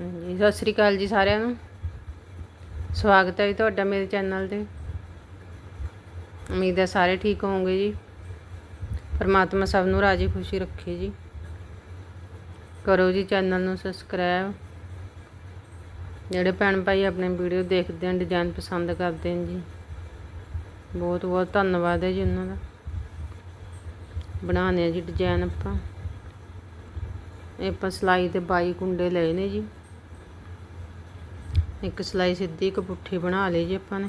ਹਾਂਜੀ, ਸਤਿ ਸ੍ਰੀ ਅਕਾਲ ਜੀ ਸਾਰਿਆਂ ਨੂੰ। ਸਵਾਗਤ ਹੈ ਜੀ ਤੁਹਾਡਾ ਮੇਰੇ ਚੈਨਲ ਤੇ। ਉਮੀਦ ਹੈ ਸਾਰੇ ਠੀਕ ਹੋਵੋਗੇ ਜੀ। ਪਰਮਾਤਮਾ ਸਭ ਨੂੰ ਰਾਜੀ ਖੁਸ਼ੀ ਰੱਖੇ ਜੀ। ਕਰੋ ਜੀ ਚੈਨਲ ਨੂੰ ਸਬਸਕ੍ਰਾਈਬ। ਜਿਹੜੇ ਭੈਣ ਭਾਈ ਆਪਣੇ ਵੀਡੀਓ ਦੇਖਦੇ ਹਨ, ਡਿਜ਼ਾਈਨ ਪਸੰਦ ਕਰਦੇ ਹਨ ਜੀ। ਬਹੁਤ ਬਹੁਤ ਧੰਨਵਾਦ ਹੈ ਜੀ ਉਹਨਾਂ ਦਾ। ਬਣਾਉਂਦੇ ਆ ਜੀ ਡਿਜ਼ਾਈਨ ਆਪਾਂ। ਇਹ ਆਪਾਂ ਸਿਲਾਈ ਤੇ 22 ਕੁੰਡੇ ਲਏ ਨੇ ਜੀ। ਇੱਕ ਸਿਲਾਈ ਸਿੱਧੀ, ਇੱਕ ਪੁੱਠੀ ਬਣਾ ਲਈ ਜੀ ਆਪਾਂ ਨੇ।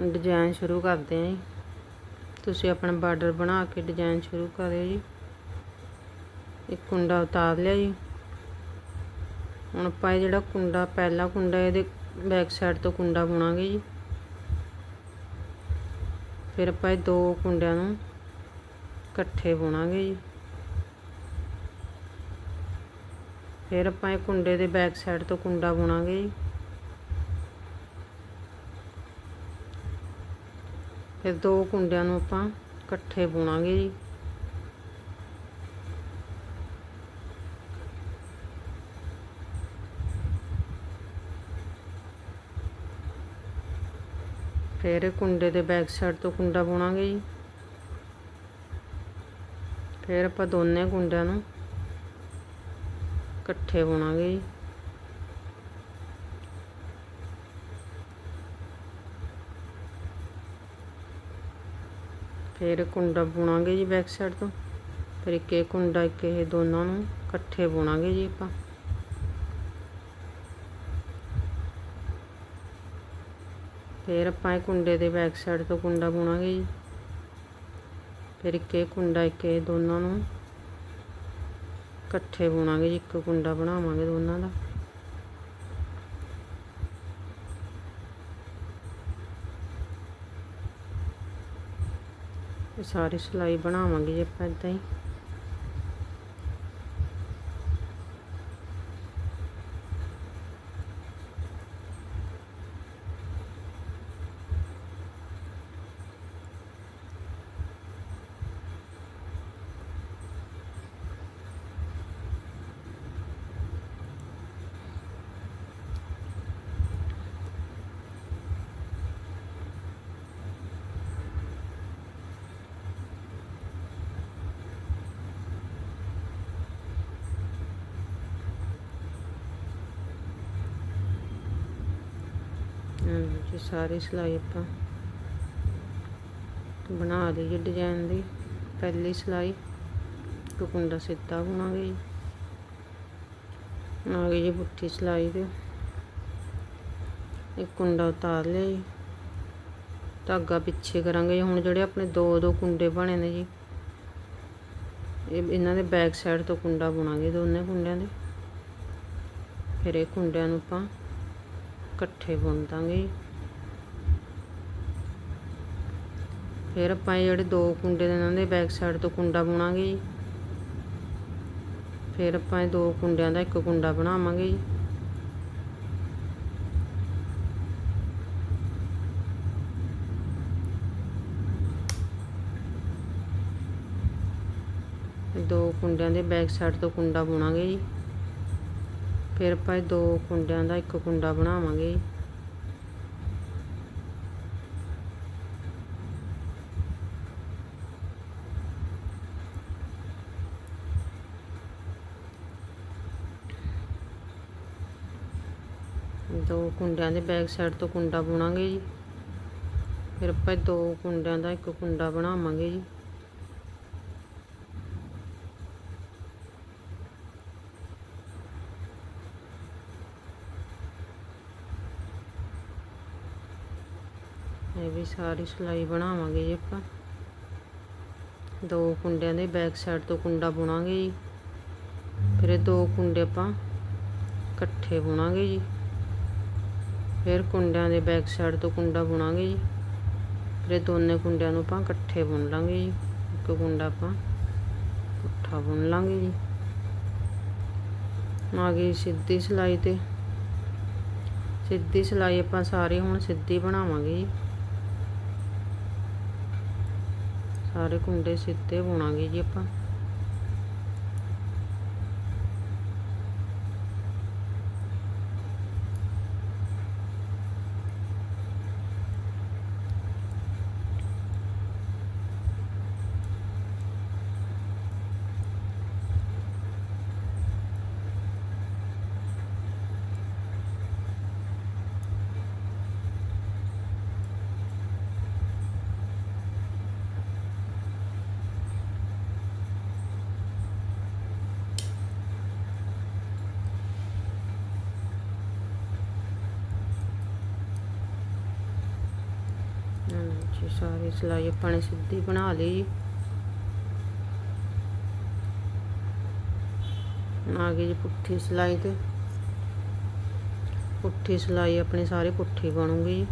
ਹੁਣ ਡਿਜ਼ਾਈਨ ਸ਼ੁਰੂ ਕਰਦੇ ਹਾਂ ਜੀ। ਤੁਸੀਂ ਆਪਣਾ ਬਾਰਡਰ ਬਣਾ ਕੇ ਡਿਜ਼ਾਈਨ ਸ਼ੁਰੂ ਕਰਿਓ ਜੀ। ਇੱਕ ਕੁੰਡਾ ਉਤਾਰ ਲਿਆ ਜੀ। ਹੁਣ ਆਪਾਂ ਇਹ ਜਿਹੜਾ ਕੁੰਡਾ, ਪਹਿਲਾ ਕੁੰਡਾ, ਇਹਦੇ ਬੈਕ ਸਾਈਡ ਤੋਂ ਕੁੰਡਾ ਬੁਣਾਂਗੇ ਜੀ। ਫਿਰ ਆਪਾਂ ਇਹ ਦੋ ਕੁੰਡਿਆਂ ਨੂੰ ਇਕੱਠੇ ਬੁਣਾਂਗੇ ਜੀ। ਫਿਰ ਆਪਾਂ ਇਹ ਕੁੰਡੇ ਦੇ ਬੈਕ ਸਾਈਡ ਤੋਂ ਕੁੰਡਾ ਬੁਣਾਂਗੇ ਜੀ। ਫਿਰ ਦੋ ਕੁੰਡਿਆਂ ਨੂੰ ਆਪਾਂ ਇਕੱਠੇ ਬੁਣਾਂਗੇ ਜੀ। ਫਿਰ ਕੁੰਡੇ ਦੇ ਬੈਕ ਸਾਈਡ ਤੋਂ ਕੁੰਡਾ ਬੁਣਾਂਗੇ ਜੀ। ਫਿਰ ਆਪਾਂ ਦੋਨੇ ਕੁੰਡਿਆਂ ਨੂੰ ਇਕੱਠੇ ਬੁਣਾਂਗੇ ਜੀ। ਫਿਰ ਕੁੰਡਾ ਬੁਣਾਂਗੇ ਜੀ ਬੈਕ ਸਾਈਡ ਤੋਂ। ਫਿਰ ਇੱਕ ਇਹ ਕੁੰਡਾ, ਇੱਕ ਇਹ ਦੋਨਾਂ ਨੂੰ ਇਕੱਠੇ ਬੁਣਾਂਗੇ ਜੀ ਆਪਾਂ। ਫਿਰ ਆਪਾਂ ਇਹ ਕੁੰਡੇ ਦੇ ਬੈਕ ਸਾਈਡ ਤੋਂ ਕੁੰਡਾ ਬੁਣਾਂਗੇ ਜੀ। ਫਿਰ ਇੱਕ ਇਹ ਕੁੰਡਾ, ਇੱਕ ਇਹ ਦੋਨਾਂ ਨੂੰ ਇਕੱਠੇ ਬੁਣਾਂਗੇ ਜੀ, ਇੱਕ ਕੁੰਡਾ ਬਣਾਵਾਂਗੇ ਦੋਨਾਂ ਦਾ। ਸਾਰੀ ਸਿਲਾਈ ਬਣਾਵਾਂਗੇ ਜੀ ਆਪਾਂ ਇਦਾਂ ਹੀ। ਜੀ ਸਾਰੀ ਸਿਲਾਈ ਆਪਾਂ ਬਣਾ ਲਈ ਜੀ ਡਿਜ਼ਾਈਨ ਦੀ। ਪਹਿਲੀ ਸਿਲਾਈ ਇੱਕ ਕੁੰਡਾ ਸਿੱਧਾ ਬੁਣਾਂਗੇ ਜੀ ਆ ਗਈ ਜੀ ਪੁੱਠੀ ਸਿਲਾਈ ਤੇ ਇੱਕ ਕੁੰਡਾ ਉਤਾਰ ਲਿਆ ਜੀ। ਧਾਗਾ ਪਿੱਛੇ ਕਰਾਂਗੇ ਹੁਣ ਜਿਹੜੇ ਆਪਣੇ ਦੋ ਦੋ ਕੁੰਡੇ ਬਣੇ ਨੇ ਜੀ, ਇਹ ਇਹਨਾਂ ਦੇ ਬੈਕ ਸਾਈਡ ਤੋਂ ਕੁੰਡਾ ਬੁਣਾਂਗੇ ਦੋਨੇ ਕੁੰਡਿਆਂ ਦੇ। ਫਿਰ ਇਹ ਕੁੰਡਿਆਂ ਨੂੰ ਆਪਾਂ ਇਕੱਠੇ ਬੁਣ ਦਾਂਗੇ। ਫਿਰ ਆਪਾਂ ਜਿਹੜੇ ਦੋ ਕੁੰਡੇ ਦੇ ਇਹਨਾਂ ਦੇ ਬੈਕ ਸਾਈਡ ਤੋਂ ਕੁੰਡਾ ਬੁਣਾਂਗੇ ਫਿਰ ਆਪਾਂ ਇਹ ਦੋ ਕੁੰਡਿਆਂ ਦਾ ਇੱਕ ਕੁੰਡਾ ਬਣਾਵਾਂਗੇ ਜੀ। ਦੋ ਕੁੰਡਿਆਂ ਦੇ ਬੈਕ ਸਾਈਡ ਤੋਂ ਕੁੰਡਾ ਬੁਣਾਂਗੇ ਜੀ। ਫਿਰ ਆਪਾਂ ਇਹ ਦੋ ਕੁੰਡਿਆਂ ਦਾ ਇੱਕ ਕੁੰਡਾ ਬਣਾਵਾਂਗੇ। ਦੋ ਕੁੰਡਿਆਂ ਦੇ ਬੈਕ ਸਾਈਡ ਤੋਂ ਕੁੰਡਾ ਬੁਣਾਂਗੇ ਜੀ। ਫਿਰ ਆਪਾਂ ਦੋ ਕੁੰਡਿਆਂ ਦਾ ਇੱਕ ਕੁੰਡਾ ਬਣਾਵਾਂਗੇ ਜੀ ਇਹ ਵੀ ਸਾਰੀ ਸਿਲਾਈ ਬਣਾਵਾਂਗੇ ਜੀ ਆਪਾਂ। ਦੋ ਕੁੰਡਿਆਂ ਦੇ ਬੈਕ ਸਾਈਡ ਤੋਂ ਕੁੰਡਾ ਬੁਣਾਂਗੇ ਜੀ। ਫਿਰ ਇਹ ਦੋ ਕੁੰਡੇ ਆਪਾਂ ਇਕੱਠੇ ਬੁਣਾਂਗੇ ਜੀ। ਫਿਰ ਕੁੰਡਿਆਂ ਦੇ ਬੈਕ ਸਾਈਡ ਤੋਂ ਕੁੰਡਾ ਬੁਣਾਂਗੇ ਜੀ। ਫਿਰ ਇਹ ਦੋਨੇ ਕੁੰਡਿਆਂ ਨੂੰ ਆਪਾਂ ਇਕੱਠੇ ਬੁਣ ਲਾਂਗੇ ਜੀ। ਇੱਕ ਕੁੰਡਾ ਆਪਾਂ ਇਕੱਠਾ ਬੁਣ ਲਾਂਗੇ ਜੀ। ਆ ਗਈ ਸਿੱਧੀ ਸਿਲਾਈ ਤੇ। ਸਿੱਧੀ ਸਿਲਾਈ ਆਪਾਂ ਸਾਰੇ ਹੁਣ ਸਿੱਧੀ ਬਣਾਵਾਂਗੇ ਜੀ। ਸਾਰੇ ਕੁੰਡੇ ਸਿੱਧੇ ਬੁਣਾਂਗੇ ਜੀ ਆਪਾਂ। ਜੀ ਸਾਰੀ ਸਿਲਾਈ ਆਪਾਂ ਨੇ ਸਿੱਧੀ ਬਣਾ ਲਈ। ਆ ਗਈ ਜੀ ਪੁੱਠੀ ਸਿਲਾਈ ਤੇ। ਪੁੱਠੀ ਸਿਲਾਈ ਆਪਣੀ ਸਾਰੀ ਪੁੱਠੀ ਬਣੂਗੀ। ਜੀ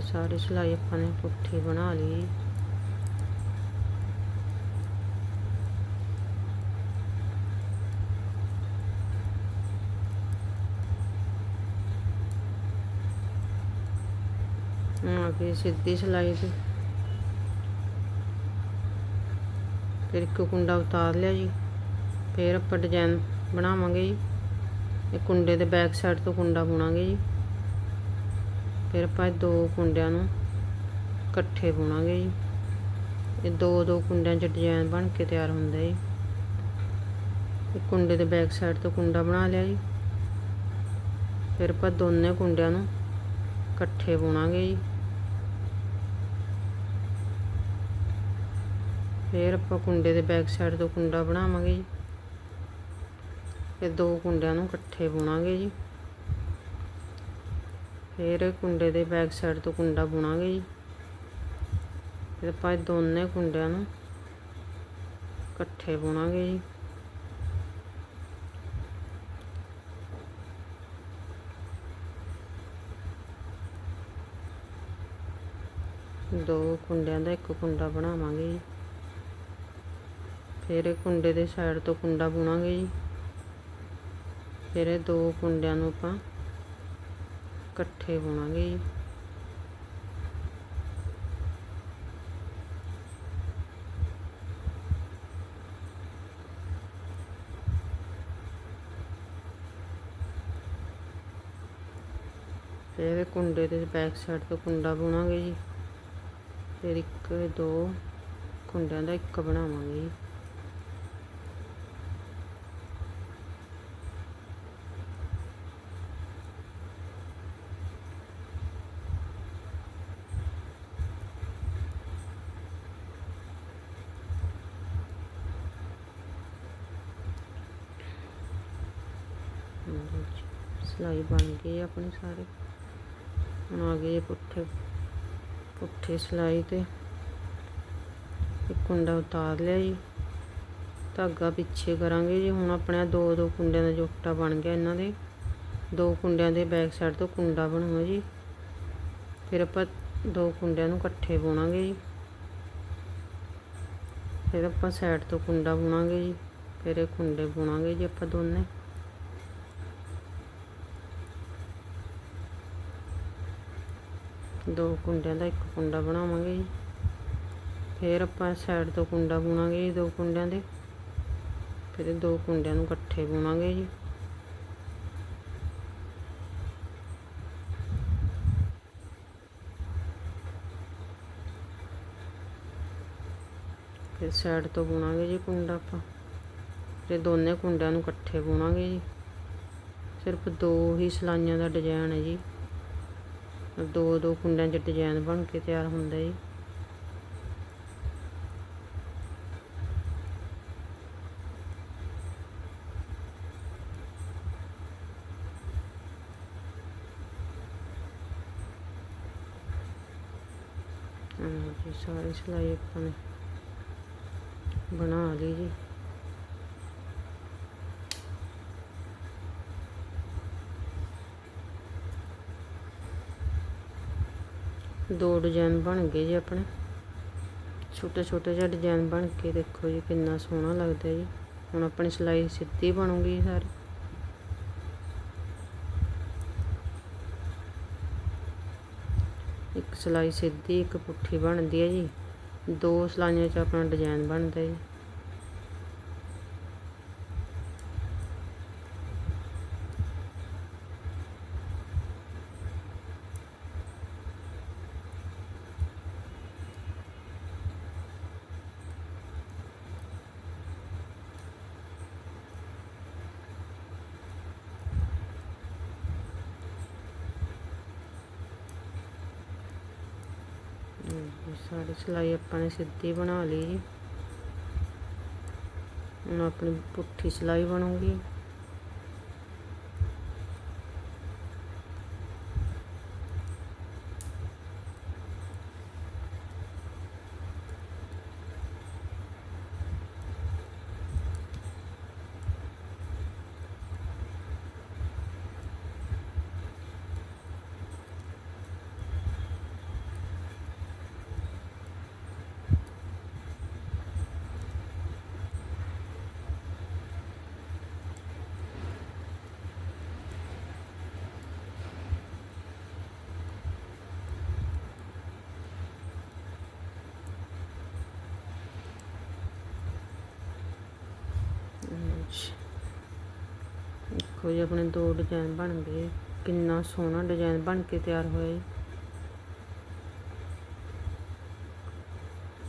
ਹੁਣ ਸਾਰੀ ਸਿਲਾਈ ਆਪਾਂ ਨੇ ਪੁੱਠੀ ਬਣਾ ਲਈ। ਜੀ। ਆ ਗਈ ਸਿੱਧੀ ਸਿਲਾਈ ਤੇ ਫਿਰ ਇੱਕ ਕੁੰਡਾ ਉਤਾਰ ਲਿਆ ਜੀ। ਫਿਰ ਆਪਾਂ ਡਿਜ਼ਾਈਨ ਬਣਾਵਾਂਗੇ ਜੀ। ਇਹ ਕੁੰਡੇ ਦੇ ਬੈਕ ਸਾਈਡ ਤੋਂ ਕੁੰਡਾ ਬੁਣਾਂਗੇ ਜੀ। ਫਿਰ ਆਪਾਂ ਇਹ ਦੋ ਕੁੰਡਿਆਂ ਨੂੰ ਇਕੱਠੇ ਬੁਣਾਂਗੇ ਜੀ। ਇਹ ਦੋ ਦੋ ਕੁੰਡਿਆਂ 'ਚ ਡਿਜ਼ਾਈਨ ਬਣ ਕੇ ਤਿਆਰ ਹੁੰਦਾ ਜੀ। ਕੁੰਡੇ ਦੇ ਬੈਕ ਸਾਈਡ ਤੋਂ ਕੁੰਡਾ ਬਣਾ ਲਿਆ ਜੀ। ਫਿਰ ਆਪਾਂ ਦੋਨੇ ਕੁੰਡਿਆਂ ਨੂੰ ਇਕੱਠੇ ਬੁਣਾਂਗੇ ਜੀ। ਫਿਰ ਆਪਾਂ ਕੁੰਡੇ ਦੇ ਬੈਕ ਸਾਈਡ ਤੋਂ ਕੁੰਡਾ ਬਣਾਵਾਂਗੇ ਜੀ। ਇਹ ਦੋ ਕੁੰਡਿਆਂ ਨੂੰ ਇਕੱਠੇ ਬੁਣਾਂਗੇ ਜੀ। ਫਿਰ ਕੁੰਡੇ ਦੇ ਬੈਕ ਸਾਈਡ ਤੋਂ ਕੁੰਡਾ ਬੁਣਾਂਗੇ ਜੀ। ਫਿਰ ਆਪਾਂ ਦੋਨੇ ਕੁੰਡਿਆਂ ਨੂੰ ਇਕੱਠੇ ਬੁਣਾਂਗੇ ਜੀ। ਦੋ ਕੁੰਡਿਆਂ ਦਾ ਇੱਕ ਕੁੰਡਾ ਬਣਾਵਾਂਗੇ ਜੀ। ਫਿਰ ਇਹ ਕੁੰਡੇ ਦੇ ਸਾਈਡ ਤੋਂ ਕੁੰਡਾ ਬੁਣਾਂਗੇ ਜੀ। ਫਿਰ ਇਹ ਦੋ ਕੁੰਡਿਆਂ ਨੂੰ ਆਪਾਂ ਇਕੱਠੇ ਬੁਣਾਂਗੇ ਜੀ। ਫਿਰ ਇਹ ਕੁੰਡੇ ਦੇ ਬੈਕ ਸਾਈਡ ਤੋਂ ਕੁੰਡਾ ਬੁਣਾਂਗੇ ਜੀ। ਫਿਰ ਇੱਕ, ਦੋ ਕੁੰਡਿਆਂ ਦਾ ਇੱਕ ਬਣਾਵਾਂਗੇ ਜੀ। ਹਾਂਜੀ, ਸਿਲਾਈ ਬਣ ਗਈ ਆਪਣੀ ਸਾਰੀ। ਹੁਣ ਆ ਗਈ ਹੈ ਪੁੱਠੇ। ਪੁੱਠੀ ਸਿਲਾਈ ਤੇ ਇੱਕ ਕੁੰਡਾ ਉਤਾਰ ਲਿਆ ਜੀ। ਧਾਗਾ ਪਿੱਛੇ ਕਰਾਂਗੇ ਜੀ। ਹੁਣ ਆਪਣੇ ਦੋ ਦੋ ਕੁੰਡਿਆਂ ਦਾ ਜੋਟਾ ਬਣ ਗਿਆ ਇਹਨਾਂ ਦੇ। ਦੋ ਕੁੰਡਿਆਂ ਦੇ ਬੈਕ ਸਾਈਡ ਤੋਂ ਕੁੰਡਾ ਬਣੂਗਾ ਜੀ। ਫਿਰ ਆਪਾਂ ਦੋ ਕੁੰਡਿਆਂ ਨੂੰ ਇਕੱਠੇ ਬੁਣਾਂਗੇ ਜੀ। ਫਿਰ ਆਪਾਂ ਸਾਈਡ ਤੋਂ ਕੁੰਡਾ ਬੁਣਾਂਗੇ ਜੀ। ਫਿਰ ਇਹ ਕੁੰਡੇ ਬੁਣਾਂਗੇ ਜੀ ਆਪਾਂ ਦੋਨੇ। ਦੋ ਕੁੰਡਿਆਂ ਦਾ ਇੱਕ ਕੁੰਡਾ ਬਣਾਵਾਂਗੇ ਜੀ। ਫਿਰ ਆਪਾਂ ਸਾਈਡ ਤੋਂ ਕੁੰਡਾ ਬੁਣਾਂਗੇ ਜੀ ਦੋ ਕੁੰਡਿਆਂ ਦੇ। ਫਿਰ ਦੋ ਕੁੰਡਿਆਂ ਨੂੰ ਇਕੱਠੇ ਬੁਣਾਂਗੇ ਜੀ। ਫਿਰ ਸਾਈਡ ਤੋਂ ਬੁਣਾਂਗੇ ਜੀ ਕੁੰਡਾ ਆਪਾਂ। ਫਿਰ ਦੋਨੇ ਕੁੰਡਿਆਂ ਨੂੰ ਇਕੱਠੇ ਬੁਣਾਂਗੇ ਜੀ। ਸਿਰਫ ਦੋ ਹੀ ਸਲਾਈਆਂ ਦਾ ਡਿਜ਼ਾਈਨ ਹੈ ਜੀ। ਦੋ ਦੋ ਕੁੰਡਿਆਂ 'ਚ ਡਿਜ਼ਾਈਨ ਬਣ ਕੇ ਤਿਆਰ ਹੁੰਦਾ ਜੀ। ਜੀ, ਸਾਰੀ ਸਿਲਾਈ ਆਪਾਂ ਨੇ ਬਣਾ ਲਈ ਜੀ। ਦੋ ਡਿਜ਼ਾਈਨ ਬਣ ਗਏ ਜੀ ਆਪਣੇ। ਛੋਟੇ ਛੋਟੇ ਜਿਹਾ ਡਿਜ਼ਾਈਨ ਬਣ ਕੇ ਦੇਖੋ ਜੀ ਕਿੰਨਾ ਸੋਹਣਾ ਲੱਗਦਾ ਜੀ। ਹੁਣ ਆਪਣੀ ਸਿਲਾਈ ਸਿੱਧੀ ਬਣੂਗੀ ਸਾਰੀ। ਇੱਕ ਸਿਲਾਈ ਸਿੱਧੀ, ਇੱਕ ਪੁੱਠੀ ਬਣਦੀ ਹੈ ਜੀ। ਦੋ ਸਿਲਾਈਆਂ 'ਚ ਆਪਣਾ ਡਿਜ਼ਾਈਨ ਬਣਦਾ ਜੀ। ਸਾਰੀ ਸਿਲਾਈ ਆਪਾਂ ਨੇ ਸਿੱਧੀ ਬਣਾ ਲਈ। ਜੀ ਹੁਣ ਆਪਣੀ ਪੁੱਠੀ ਸਿਲਾਈ ਬਣੂਗੀ। ਦੇਖੋ ਜੀ, ਆਪਣੇ ਦੋ ਡਿਜ਼ਾਈਨ ਬਣ ਗਏ। ਕਿੰਨਾ ਸੋਹਣਾ ਡਿਜ਼ਾਈਨ ਬਣ ਕੇ ਤਿਆਰ ਹੋਇਆ ਜੀ।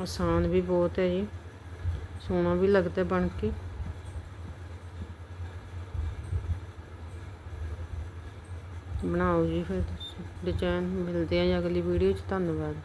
ਆਸਾਨ ਵੀ ਬਹੁਤ ਹੈ ਜੀ। ਸੋਹਣਾ ਵੀ ਲੱਗਦਾ ਬਣ ਕੇ। ਬਣਾਓ ਜੀ ਫਿਰ ਤੁਸੀਂ। ਡਿਜ਼ਾਈਨ ਮਿਲਦੇ ਆ ਜੀ ਅਗਲੀ ਵੀਡੀਓ 'ਚ। ਧੰਨਵਾਦ।